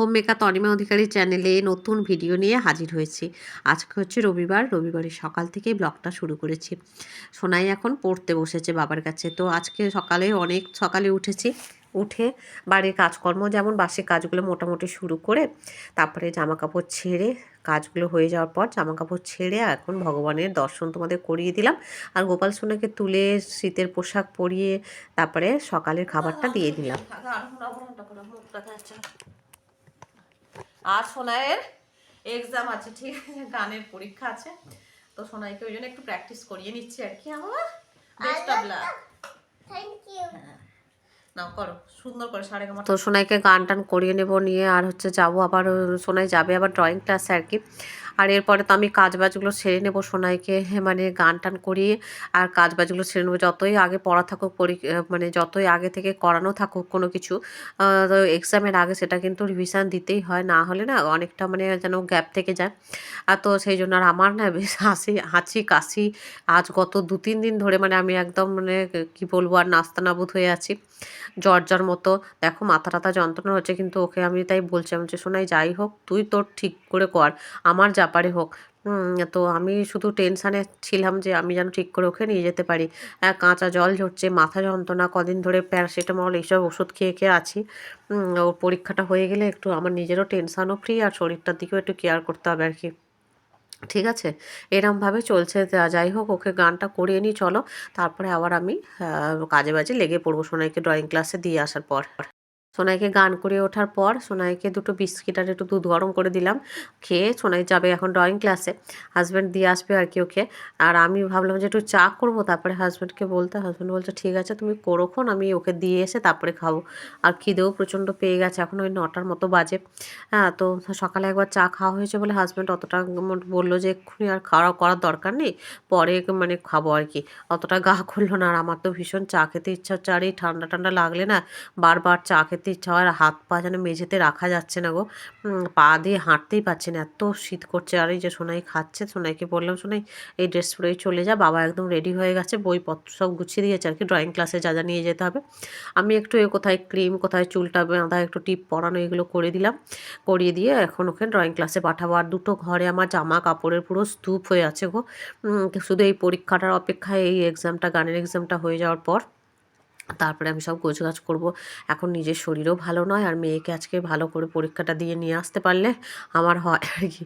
Home maker Tanima অধিকারী চ্যানেলে নতুন video নিয়ে হাজির হয়েছি। আজকে হচ্ছে রবিবার, রবিবারের সকাল থেকেই ব্লগটা শুরু করেছি। সোনাই এখন পড়তে বসেছে বাবার কাছে। তো আজকে সকালে অনেক, সকালে উঠেছি, উঠে বাড়ির কাজকর্ম যেমন বাসের কাজগুলো মোটামুটি শুরু করে, তারপরে জামা কাপড় ছেড়ে কাজগুলো হয়ে যাওয়ার পর জামা কাপড় ছেড়ে এখন ভগবানের দর্শন তোমাদের করিয়ে দিলাম। আর গোপাল সোনাকে তুলে শীতের পোশাক পরিয়ে তারপরে সকালের খাবারটা দিয়ে দিলাম। আর সোনাইয়ের এক্সাম আছে ঠিক আছে গানের পরীক্ষা আছে। তো সোনাইকে ওই জন্য একটু প্র্যাকটিস করিয়ে নিচ্ছি আর কি আমার best of luck thank you নাও করো সুন্দর করে সাড়ে তো সোনাইকে গান টান করিয়ে নেব নিয়ে আর হচ্ছে যাব আবার সোনাই যাবে আবার ড্রয়িং ক্লাসে আর কি। আর এরপরে তো আমি কাজ বাজগুলো সেরে নেব সোনাইকে মানে গান টান করিয়ে আর কাজ বাজগুলো সেরে নেব যতই আগে পড়া থাকুক, পরি মানে যতই আগে থেকে করানো থাকুক কোনো কিছু তো এক্সামের আগে সেটা কিন্তু রিভিশন দিতেই হয়। না হলে না অনেকটা মানে যেন গ্যাপ থেকে যায়। আর তো সেই জন্য আর আমার না বেশ হাসি, হাঁচি কাশি আজ গত দু তিন দিন ধরে মানে আমি একদম মানে কি বলব, আর নাস্তা নাবুদ হয়ে আছি। জ্বর মতো। দেখো মাথা টাথা যন্ত্রণা হচ্ছে কিন্তু ওকে আমি তাই বলছিলাম যে শোনাই যাই হোক তুই তোর ঠিক করে কর আমার ব্যাপারে হোক। তো আমি শুধু টেনশানে ছিলাম যে আমি যেন ঠিক করে ওকে নিয়ে যেতে পারি। আহ, কাঁচা জল ঝরছে মাথা যন্ত্রণা কদিন ধরে প্যারাসিটামল এইসব ওষুধ খেয়ে খেয়ে আছি। ওর পরীক্ষাটা হয়ে গেলে একটু আমার নিজেরও টেনশানও ফ্রি আর শরীরটার দিকেও একটু কেয়ার করতে হবে আর কি। ঠিক আছে? এরমভাবে চলছে। যাই হোক, ওকে গানটা করিয়ে নিই, চলো। তারপরে আবার আমি কাজে বাজে লেগে পড়ব সোনাইকে ড্রয়িং ক্লাসে দিয়ে আসার পর। সোনাইকে গান করে ওঠার পর সোনাইকে দুটো বিস্কিট আর একটু দুধ গরম করে দিলাম। খেয়ে সোনাই যাবে এখন ড্রয়িং ক্লাসে হাজব্যান্ড দিয়ে আসবে আর কি ওকে। আর আমি ভাবলাম যে একটু চা করব, তারপরে হাজব্যান্ডকে বলতে হাজব্যান্ড বলছে, ঠিক আছে, তুমি করোক্ষণ আমি ওকে দিয়ে এসে তারপরে খাব। আর খিদেও প্রচণ্ড পেয়ে গেছে, এখন ওই নটার মতো বাজে। হ্যাঁ তো সকালে একবার চা খাওয়া হয়েছে বলে হাজব্যান্ড অতটা বলল যে, এক্ষুনি আর খাওয়া করার দরকার নেই, পরে মানে খাব আর কি। অতটা গা খুললো না, আর আমার তো ভীষণ চা খেতে ইচ্ছা হচ্ছে। আর, এই ঠান্ডা ঠান্ডা লাগলে না বারবার চা খেতে হয় আর হাত পা যেন মেঝেতে রাখা যাচ্ছে না গো। পা দিয়ে হাঁটতেই পারছে না, এত শীত করছে। আর এই যে সোনাই খাচ্ছে, সোনাইকে বললাম, সোনাই, এই ড্রেস পরেই চলে যা, বাবা একদম রেডি হয়ে গেছে, বইপত্র সব গুছিয়ে দিয়েছে, আর কি ড্রয়িং ক্লাসে যা যা নিয়ে যেতে হবে। আমি একটু এ কোথায় ক্রিম কোথায় চুলটা বাঁধা একটু টিপ পরানো এগুলো করে দিলাম। করিয়ে দিয়ে এখন ওকে ড্রয়িং ক্লাসে পাঠাবো। আর দুটো ঘরে আমার জামা কাপড়ের পুরো স্তূপ হয়ে আছে গো। শুধু এই পরীক্ষাটার অপেক্ষায় এই এক্সামটা গানের এক্সামটা হয়ে যাওয়ার পর তারপরে আমি সব গোছগাছ করব। এখন নিজের শরীরও ভালো নয় আর মেয়েকে আজকে ভালো করে পরীক্ষাটা দিয়ে নিয়ে আসতে পারলে আমার হয় আর কি।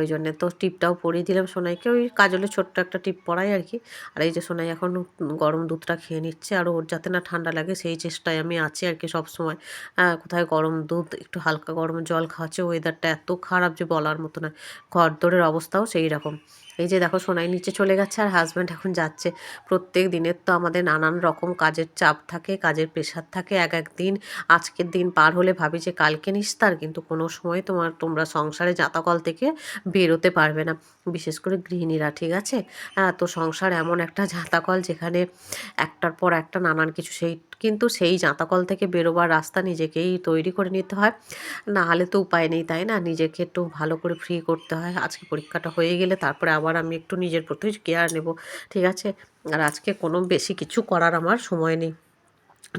ওই জন্যে তো টিপটাও পরিয়ে দিলাম সোনাইকে। ওই কাজলে ছোট্ট একটা টিপ পরাই আর কি। আর এই যে সোনাই এখন গরম দুধটা খেয়ে নিচ্ছে আর ওর যাতে না ঠান্ডা লাগে সেই চেষ্টায় আমি আছি আর কি সব সময়। কোথায় গরম দুধ, একটু হালকা গরম জল খাওয়াচ্ছে ওয়েদারটা এত খারাপ যে বলার মতো না। ঘরদোরের অবস্থাও সেই রকম। এই যে দেখো সোনাই নিচে চলে গেছে আর হাজব্যান্ড এখন যাচ্ছে। প্রত্যেক দিনের তো আমাদের নানান রকম কাজের চাপ থাকে, কাজের প্রেশার থাকে, এক এক দিন আজকের দিন পার হলে ভাবি যে কালকে নিস্তার, কিন্তু কোনো সময় তোমার, তোমরা সংসারে জাতাকল থেকে বেরোতে পারবে না। বিশেষ করে গৃহিণীরা, ঠিক আছে? হ্যাঁ তো সংসার এমন একটা জাতাকল যেখানে একটার পর একটা নানান কিছু সেই কিন্তু সেই জাঁতাকল থেকে বেরোবার রাস্তা নিজেকেই তৈরি করে নিতে হয়। না হলে তো উপায় নেই, তাই না? নিজেকে একটু ভালো করে ফ্রি করতে হয়। আজকে পরীক্ষাটা হয়ে গেলে তারপরে আবার আমি একটু নিজের প্রতি কেয়ার নেব, ঠিক আছে? আর আজকে কোনো বেশি কিছু করার আমার সময় নেই।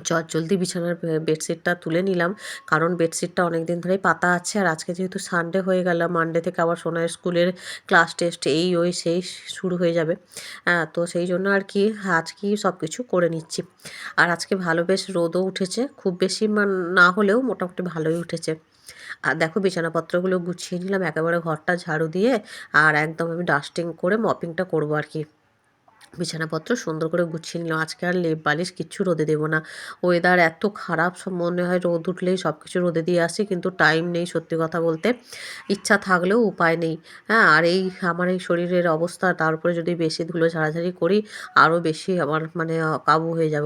চট, জলদি বিছানার বেডশিটটা তুলে নিলাম। কারণ বেডশিটটা অনেক দিন ধরেই পাতা আছে আর আজকে যেহেতু সানডে হয়ে গেল মানডে থেকে আবার সোনার স্কুলের ক্লাস টেস্ট এই, ওই, সেই শুরু হয়ে যাবে। তো সেই জন্য আর কি আজকেই সব কিছু করে নিচ্ছি। আর আজকে ভালো বেশ রোদও উঠেছে, খুব বেশি না হলেও মোটামুটি ভালোই উঠেছে। আর দেখো বিছানাপত্রগুলো গুছিয়ে নিলাম, একেবারে ঘরটা ঝাড়ু দিয়ে, আর একদম আমি ডাস্টিং করে মপিংটা করব আর কি। বিছানাপত্র সুন্দর করে গুছিয়ে নিলাম। আজকে আর লেপ বালিশ কিচ্ছু রোদে দেবো না। ওয়েদার এত খারাপ, সব মনে হয় রোদ উঠলেই সব কিছু রোদে দিয়ে আসি কিন্তু টাইম নেই সত্যি কথা বলতে। ইচ্ছা থাকলেও উপায় নেই। হ্যাঁ আর এই আমার এই শরীরের অবস্থা, তার উপরে যদি বেশি ধুলো ঝাড়াঝাড়ি করি আরও বেশি আমার মানে কাবু হয়ে যাব।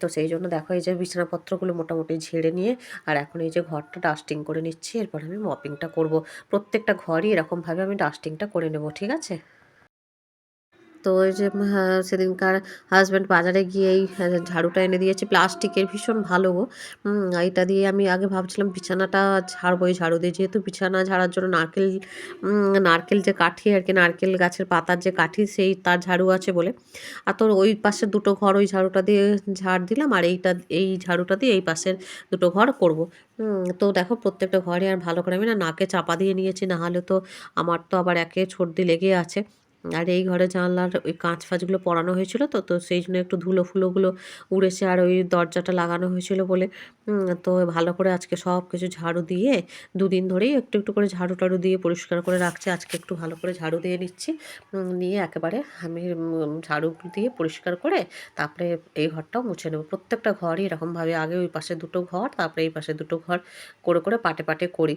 তো সেই জন্য দেখো এই যে বিছানাপত্রগুলো মোটামুটি ঝেড়ে নিয়ে, আর এখন এই যে ঘরটা ডাস্টিং করে নিচ্ছি, এরপর আমি মপিংটা করব। প্রত্যেকটা ঘরই এরকমভাবে আমি ডাস্টিংটা করে নেব, ঠিক আছে? তো ওই যে সেদিনকার হাজব্যান্ড বাজারে গিয়ে এই হ্যাঁ, ঝাড়ুটা এনে দিয়েছে। প্লাস্টিকের ভীষণ ভালো এটা দিয়ে আমি আগে ভাবছিলাম বিছানাটা ঝাড়বো এই ঝাড়ু দিয়ে। যেহেতু বিছানা ঝাড়ার জন্য নারকেল নারকেল যে কাঠি আর কি নারকেল গাছের পাতার যে কাঠি সেই তার ঝাড়ু আছে বলে। আর তোর ওই পাশের দুটো ঘর ওই ঝাড়ুটা দিয়ে ঝাড় দিলাম আর এইটা এই ঝাড়ুটা দিয়ে এই পাশের দুটো ঘর করব। তো দেখো প্রত্যেকটা ঘরে আর ভালো করে আমি না নাকে চাপা দিয়ে নিয়েছি। না হলে তো আমার তো আবার একে সর্দি লেগে আছে। আর এই ঘরে জানলার ওই কাঁচ ফাঁচগুলো পরানো হয়েছিল তো তো সেই জন্য একটু ধুলো ফুলোগুলো উড়েছে আর ওই দরজাটা লাগানো হয়েছিল বলে তো ভালো করে আজকে সব কিছু ঝাড়ু দিয়ে দুদিন ধরেই একটু একটু করে ঝাড়ু টাড়ু দিয়ে পরিষ্কার করে রাখছি। আজকে একটু ভালো করে ঝাড়ু দিয়ে নিচ্ছি নিয়ে একেবারে আমি ঝাড়ু দিয়ে পরিষ্কার করে তারপরে এই ঘরটাও মুছে নেব। প্রত্যেকটা ঘরই এরকমভাবে, আগে ওই পাশে দুটো ঘর, তারপরে এই পাশে দুটো ঘর, করে করে পাটে পাটে করি।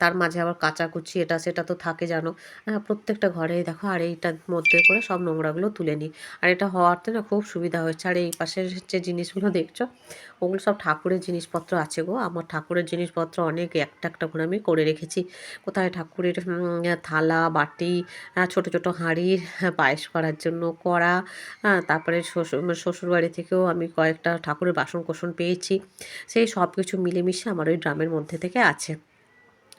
তার মাঝে আবার কাচাকুচি এটা সেটা তো থাকে জানো। প্রত্যেকটা ঘরেই দেখো আর এইটার মধ্যে করে সব নোংরাগুলো তুলে নিই। আর এটা হওয়াতে না খুব সুবিধা হয়েছে। আর এই পাশের যে জিনিসগুলো দেখছ ওগুলো সব ঠাকুরের জিনিসপত্র আছে গো। আমার ঠাকুরের জিনিসপত্র অনেক একটা একটা করে আমি করে রেখেছি। কোথায় ঠাকুরের থালা বাটি ছোট ছোট হাঁড়ি হ্যাঁ, পায়েস করার জন্য কড়া তারপরে শ্বশুর শ্বশুরবাড়ি থেকেও আমি কয়েকটা ঠাকুরের বাসন কোসন পেয়েছি। সেই সব কিছু মিলেমিশে আমার ওই ড্রামের মধ্যে থেকে আছে।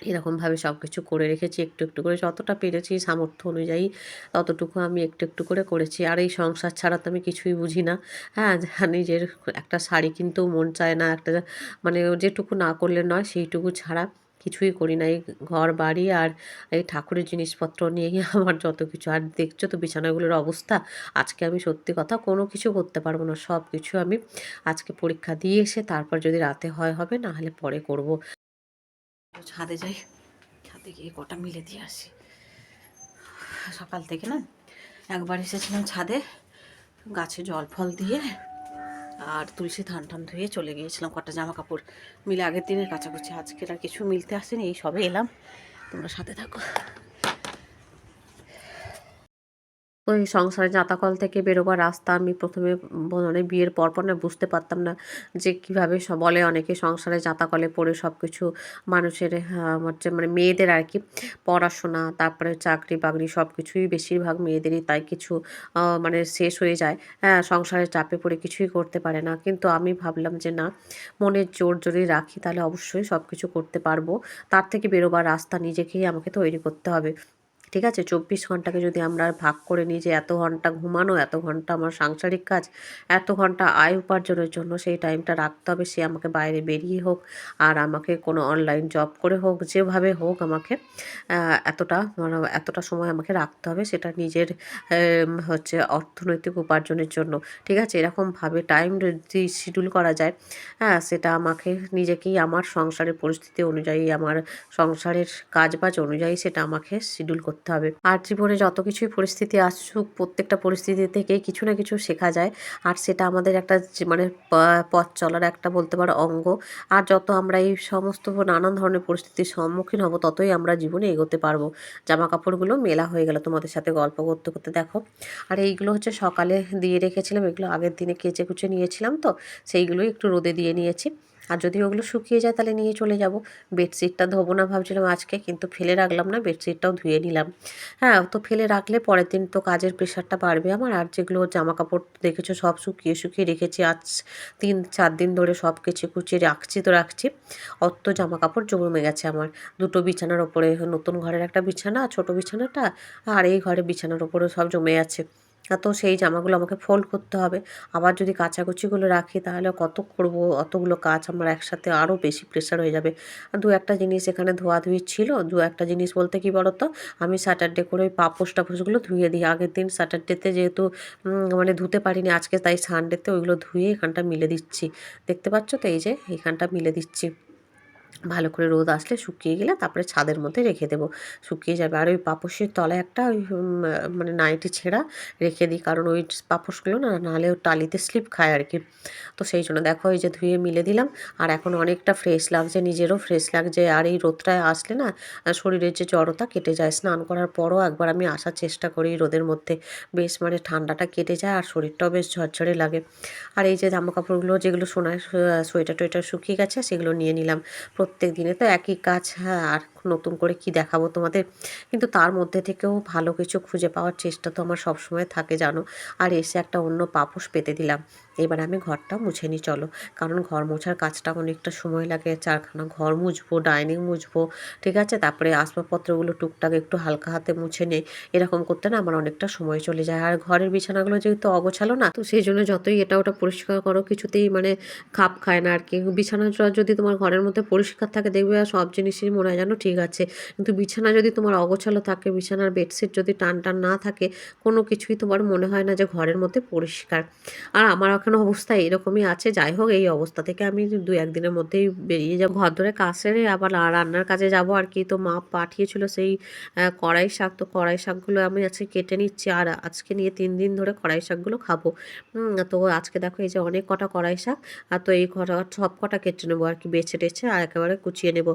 এরকমভাবে সব কিছু করে রেখেছি, একটু একটু করে। যতটা পেরেছি সামর্থ্য অনুযায়ী ততটুকু আমি একটু একটু করে করেছি। আর এই সংসার ছাড়া তো আমি কিছুই বুঝি না। হ্যাঁ নিজের একটা শাড়ি কিনতেও মন চায় না, একটা মানে যেটুকু না করলে নয় সেইটুকু ছাড়া কিছুই করি না। এই ঘর, বাড়ি আর এই ঠাকুরের জিনিসপত্র নিয়েই আমার যত কিছু। আর দেখছ তো বিছানাগুলোর অবস্থা? আজকে আমি সত্যি কথা কোনো কিছু করতে পারব না। সব কিছু আমি আজকে পরীক্ষা দিয়ে এসে তারপর যদি রাতে হয় হবে না হলে পরে করব। ছাদে যাই। ছাদে গিয়ে কটা মিলে দিয়ে আসি। সকাল থেকে না একবার এসেছিলাম ছাদে, গাছে জল ফল দিয়ে আর তুলসী ধান টান ধুয়ে চলে গিয়েছিলাম কটা জামা কাপড় মিলে আগের দিনের কাছাকুছি আজকের আর কিছু মিলতে আসেনি, এই সবে এলাম। তোমরা সাথে থাকো। ওই সংসারে জাতাকল থেকে বেরোবার রাস্তা আমি প্রথমে মানে বিয়ের পরপর না বুঝতে পারতাম না যে কীভাবে বলে অনেকে সংসারে জাতাকলে পড়ে সব কিছু মানুষের হচ্ছে মানে মেয়েদের আর কি পড়াশোনা, তারপরে চাকরি বাকরি সব কিছুই বেশিরভাগ মেয়েদেরই তাই কিছু মানে শেষ হয়ে যায়। হ্যাঁ সংসারের চাপে পড়ে কিছুই করতে পারে না। কিন্তু আমি ভাবলাম যে না মনের জোর যদি রাখি তাহলে অবশ্যই সব কিছু করতে পারব। তার থেকে বেরোবার রাস্তা নিজেকেই আমাকে তৈরি করতে হবে। ঠিক আছে? চব্বিশ ঘন্টাকে যদি আমরা ভাগ করে নিই যে এত ঘণ্টা ঘুমানো, এত ঘণ্টা আমার সাংসারিক কাজ, এত ঘণ্টা আয় উপার্জনের জন্য সেই টাইমটা রাখতে হবে, সে আমাকে বাইরে বেরিয়ে হোক আর আমাকে কোনো অনলাইন জব করে হোক, যেভাবে হোক আমাকে এতটা মানে এতটা সময় আমাকে রাখতে হবে সেটা নিজের হচ্ছে অর্থনৈতিক উপার্জনের জন্য। ঠিক আছে? এরকমভাবে টাইম যদি শিডিউল করা যায় হ্যাঁ সেটা আমাকে নিজেকেই আমার সংসারের পরিস্থিতি অনুযায়ী, আমার সংসারের কাজবাজ অনুযায়ী সেটা আমাকে শিডিউল করতে হবে। আর জীবনে যত কিছুই পরিস্থিতি আসুক, প্রত্যেকটা পরিস্থিতি থেকেই কিছু না কিছু শেখা যায়। আর সেটা আমাদের একটা মানে পথ চলার একটা বলতে পারো অঙ্গ। আর যত আমরা এই সমস্ত নানান ধরনের পরিস্থিতির সম্মুখীন হব, ততই আমরা জীবনে এগোতে পারব। জামা কাপড়গুলো মেলা হয়ে গেল তোমাদের সাথে গল্প করতে করতে, দেখো। আর এইগুলো হচ্ছে সকালে দিয়ে রেখেছিলাম, এগুলো আগের দিনে কেচে কুচে নিয়েছিলাম তো, সেইগুলোই একটু রোদে দিয়ে নিয়েছি। আর যদি ওগুলো শুকিয়ে যায় তাহলে নিয়ে চলে যাব। বেডশিটটা ধোবো না ভাবছিলাম আজকে, কিন্তু ফেলে রাখলাম না, বেডশিটটাও ধুয়ে নিলাম। হ্যাঁ তো ফেলে রাখলে পরের দিন তো কাজের প্রেশারটা বাড়বে আমার। আর যেগুলো জামা কাপড় দেখেছ সব শুকিয়ে শুকিয়ে রেখেছি আজ। তিন, চার দিন ধরে সব কিছু কুচিয়ে রাখছি তো রাখছি। অত জামা কাপড় জমে গেছে আমার। দুটো বিছানার ওপরে, নতুন ঘরের একটা বিছানা, ছোট বিছানাটা, আর এই ঘরে বিছানার ওপরে সব জমে আছে। আর তো সেই জামাগুলো আমাকে ফোল্ড করতে হবে। আবার যদি কাচাকুচিগুলো রাখি তাহলে কত করব? অতগুলো কাজ আমার একসাথে আরও বেশি প্রেশার হয়ে যাবে। আর দু একটা জিনিস এখানে ধোয়াধুয়ি ছিল। দু একটা জিনিস বলতে কি বলো তো আমি স্যাটারডে করে ওই পাপোস টাপোশগুলো ধুয়ে দিই। আগের দিন স্যাটারডেতে যেহেতু মানে ধুতে পারিনি, আজকে তাই সানডেতে ওইগুলো ধুয়ে এখানটা মিলে দিচ্ছি। দেখতে পাচ্ছ তো এই যে, এখানটা মিলে দিচ্ছি। ভালো করে রোদ আসলে শুকিয়ে গেলে তারপরে ছাদের মধ্যে রেখে দেবো। শুকিয়ে যাবে। আর ওই পাপোশের তলায় একটা ওই মানে নাইটি ছেঁড়া রেখে দিই। কারণ ওই পাপোশগুলো না, নাহলে ও টালিতে স্লিপ খায় আর কি। তো সেই জন্য দেখো এই যে ধুয়ে মিলে দিলাম। আর এখন অনেকটা ফ্রেশ লাগছে, নিজেরও ফ্রেশ লাগছে। আর এই রোদটায় আসলে না, শরীরের যে জড়তা কেটে যায়। স্নান করার পরও একবার আমি আসার চেষ্টা করি রোদের মধ্যে। বেশ মানে ঠান্ডাটা কেটে যায় আর শরীরটাও বেশ ঝরঝরে লাগে। আর এই যে জামা কাপড়গুলো যেগুলো সোনার সোয়েটার টোয়েটার শুকিয়ে গেছে, সেগুলো নিয়ে নিলাম। প্রত্যেক দিনে তো একই কাজ হ্যাঁ আর নতুন করে কি দেখাবো তোমাদের? কিন্তু তার মধ্যে থেকেও ভালো কিছু খুঁজে পাওয়ার চেষ্টা তো আমার সবসময় থাকে, জানো? আর এসে একটা অন্য পাপোশ পেতে দিলাম। এবার আমি ঘরটা মুছে নিই, চলো। কারণ ঘর মোছার কাজটা অনেকটা সময় লাগে, চারখানা ঘর মুছবো, ডাইনিং মুছবো, ঠিক আছে? তারপরে আসবাবপত্রগুলো টুকটাক একটু হালকা হাতে মুছে নেই। এরকম করতে না আমার অনেকটা সময় চলে যায়। আর ঘরের বিছানাগুলো যেহেতু অগোছালো না, তো সেই জন্য যতই এটা ওটা পরিষ্কার করো, কিছুতেই মানে খাপ খায় না আর কি। বিছানা যদি তোমার ঘরের মধ্যে পরিষ্কার থাকে, দেখবে আর সব জিনিসই মনে হয় জানো ঠিক আছে। কিন্তু বিছানা যদি তোমার অগোছালো থাকে, বিছানার বেডশিট যদি টান টান না থাকে, কোনো কিছুই তোমার মনে হয় না যে ঘরের মধ্যে পরিষ্কার। আর আমার এখনও অবস্থা এরকমই আছে, যাই হোক এই অবস্থা থেকে আমি দু একদিনের মধ্যেই বেরিয়ে যাব। ঘর ধরে কাজ সেরে আবার রান্নার কাজে যাব আর কি। তো মা পাঠিয়েছিল সেই কড়াই শাক। তো কড়াই শাকগুলো আমি আজকে কেটে নিচ্ছি আর আজকে নিয়ে তিন দিন ধরে কড়াই শাকগুলো খাব। তো আজকে দেখো এই যে অনেক কটা কড়াই শাক। আর তো এই কটা সব কটা কেটে নেব আর কি, বেছে টেছে। আর একেবারে কুচিয়ে নেব।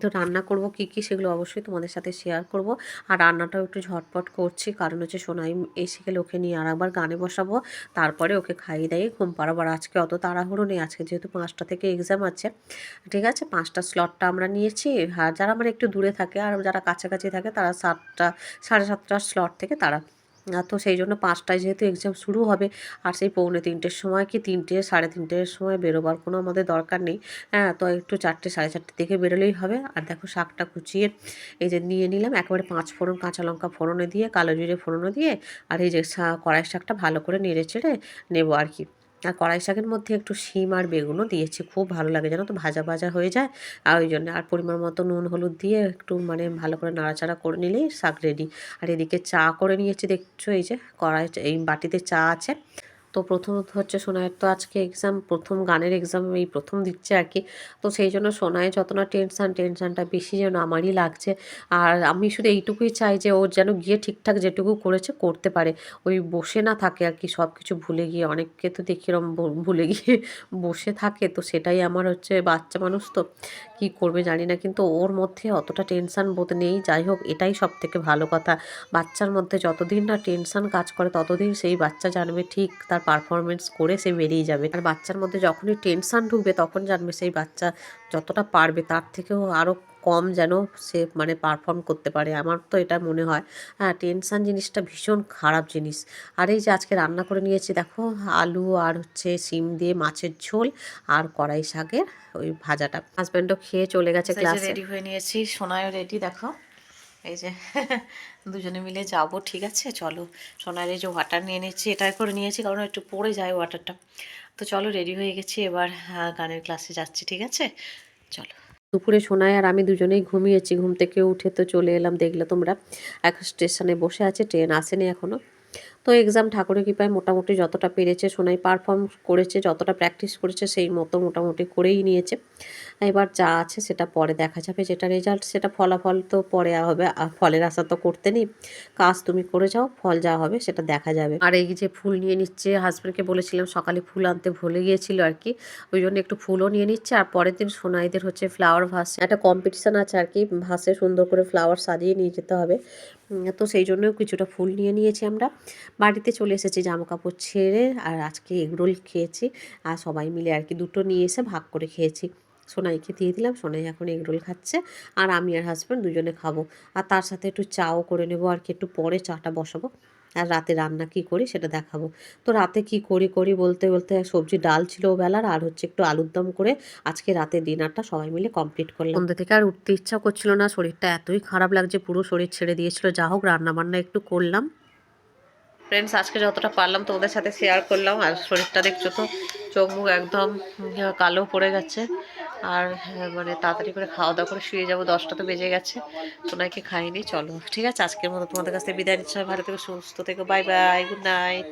তো রান্না করব কি কি সেগুলো অবশ্যই তোমাদের সাথে শেয়ার করব। আর রান্নাটাও একটু ঝটপট করছি, কারণ হচ্ছে সোনাই এসে গেলে ওকে নিয়ে আর একবার গানে বসাবো। তারপরে ওকে খাইয়ে দাইয়ে ঘুম পাড়াবো। আর আজকে অত তাড়াহুড়ো নেই, আজকে যেহেতু পাঁচটা থেকে এক্সাম আছে। ঠিক আছে, পাঁচটা স্লটটা আমরা নিয়েছি। আর যারা মানে একটু দূরে থাকে, আর যারা কাছাকাছি থাকে, তারা সাতটা, সাড়ে সাতটার স্লট থেকে তারা তো সেই জন্য পাঁচটায় যেহেতু এক্সাম শুরু হবে, আর সেই পৌনে তিনটের সময় কি তিনটে, সাড়ে তিনটের সময় বেরোবার কোনো আমাদের দরকার নেই। হ্যাঁ তো একটু চারটে, সাড়ে চারটে থেকে বেরোলেই হবে। আর দেখো শাকটা কুচিয়ে এই যে নিয়ে নিলাম, একেবারে পাঁচ ফোড়ন, কাঁচা লঙ্কা ফোড়নে দিয়ে, কালো জিরে ফোড়নে দিয়ে, আর এই যে কড়াই শাকটা ভালো করে নেড়ে চেড়ে নেব আর কি। আর কড়াই শাকের মধ্যে একটু শিম আর বেগুনও দিয়েছি, খুব ভালো লাগে জানো তো, ভাজা ভাজা হয়ে যায়। আর ওই জন্য আর পরিমাণ মতো নুন হলুদ দিয়ে একটু মানে ভালো করে নাড়াচাড়া করে নিলেই শাক রেডি আর এদিকে চা করে নিয়েছি, দেখছ এই যে কড়াই এই বাটিতে চা আছে। তো প্রথমত হচ্ছে সোনায়ের তো আজকে এক্সাম প্রথম গানের এক্সাম এই প্রথম দিচ্ছে আর কি। তো সেই জন্য সোনায় যত না টেনশান টেনশানটা বেশি যেন আমারই লাগছে। আর আমি শুধু এইটুকুই চাই যে ও যেন গিয়ে ঠিকঠাক যেটুকু করেছে করতে পারে। ওই বসে না থাকে আর কি সব কিছু ভুলে গিয়ে। অনেককে তো দেখি এরম ভুলে গিয়ে বসে থাকে। তো সেটাই আমার হচ্ছে বাচ্চা মানুষ তো কি করবে জানি না। কিন্তু ওর মধ্যে অতটা টেনশান বোধ নেই। যাই হোক, এটাই সব থেকে ভালো কথা। বাচ্চার মধ্যে যতদিন না টেনশান কাজ করে, ততদিন সেই বাচ্চা জানবে, ঠিক তার পারফরমেন্স করে সে বেরিয়ে যাবে। আর বাচ্চার মধ্যে যখনই টেনশন ঢুকবে তখন জানবে সেই বাচ্চা যতটা পারবে তার থেকেও আরও কম যেন সে মানে পারফর্ম করতে পারে। আমার তো এটা মনে হয়। হ্যাঁ টেনশান জিনিসটা ভীষণ খারাপ জিনিস। আর এই যে আজকে রান্না করে নিয়েছি দেখো আলু আর হচ্ছে সিম দিয়ে মাছের ঝোল আর কড়াই শাকের ওই ভাজাটা। হাজব্যান্ডও খেয়ে চলে গেছে ক্লাসে রেডি হয়ে নিয়েছি। সোনায়ও রেডি দেখো। এই যে, দুজনে মিলে যাব, ঠিক আছে? চলো, সোনার এই যে ওয়াটার নিয়ে নিচ্ছি এটাই করে নিয়েছি, কারণ একটু পড়ে যায় ওয়াটারটা তো চলো রেডি হয়ে গেছি, এবার গানের ক্লাসে যাচ্ছি, ঠিক আছে? চলো। দুপুরে সোনায় আর আমি দুজনেই ঘুমিয়েছি, ঘুম থেকে উঠে তো চলে এলাম, দেখলে তোমরা। এখন স্টেশনে বসে আছে ট্রেন আসেনি এখনও। তো এক্সাম ঠাকুরের কৃপায় মোটামুটি যতটা পেরেছে, সোনাই পারফর্ম করেছে, যতটা প্র্যাকটিস করেছে, সেই মতো মোটামুটি করেই নিয়েছে। এবার যা আছে সেটা পরে দেখা যাবে, যেটা রেজাল্ট সেটা ফলাফল তো পরে হবে ফলের আশা তো করতে নেই। কাজ তুমি করে যাও, ফল যা হবে সেটা দেখা যাবে। আর এই যে ফুল নিয়ে নিচ্ছে হাজব্যান্ডকে বলেছিলাম সকালে ফুল আনতে ভুলে গিয়েছিল আর কি, ওই জন্য একটু ফুলও নিয়ে নিচ্ছে, আর পরের দিন সোনাইদের হচ্ছে ফ্লাওয়ার ভাস, একটা কম্পিটিশান আছে আর কি, ভাসে সুন্দর করে ফ্লাওয়ার সাজিয়ে নিয়ে যেতে হবে। তো সেই জন্য কিছুটা ফুল নিয়ে নিয়েছি আমরা। বাড়িতে চলে এসেছি জামা কাপড় ছেড়ে আর আজকে এগরোল খেয়েছি আর সবাই মিলে আর কি দুটো নিয়ে এসে ভাগ করে খেয়েছি। সোনাইকে দিয়ে দিলাম, সোনাই এখন এগরোল খাচ্ছে আর আমি আর হাজব্যান্ড দুজনে খাব। আর তার সাথে একটু চাও করে নেব আর কি, একটু পরে চাটা বসাবো। আর রাতে রান্না কি করি সেটা দেখাবো। তো রাতে কি করি করি বলতে বলতে সবজি ডাল ছিল বেলার আর হচ্ছে একটু আলুর দম করে আজকে রাতে ডিনারটা সবাই মিলে কমপ্লিট করলাম। সন্ধ্যে থেকে আর উঠতে ইচ্ছা করছিল না, শরীরটা এতই খারাপ লাগছে, পুরো শরীর ছেড়ে দিয়েছিল। যা হোক রান্না বান্না একটু করলাম। ফ্রেন্ডস আজকে যতটা পারলাম তোমাদের সাথে শেয়ার করলাম। আর শরীরটা দেখছ তো চোখ মুখ একদম কালো পড়ে গেছে। আর হ্যাঁ, মানে তাড়াতাড়ি করে খাওয়া দাওয়া করে শুয়ে যাব দশটা তো বেজে গেছে। সোনাইকে খাইনি চলো। ঠিক আছে আজকের মতো তোমাদের কাছ বিদায় নিচ্ছি। ভালো থেকে সুস্থ থেকে। Bye bye good night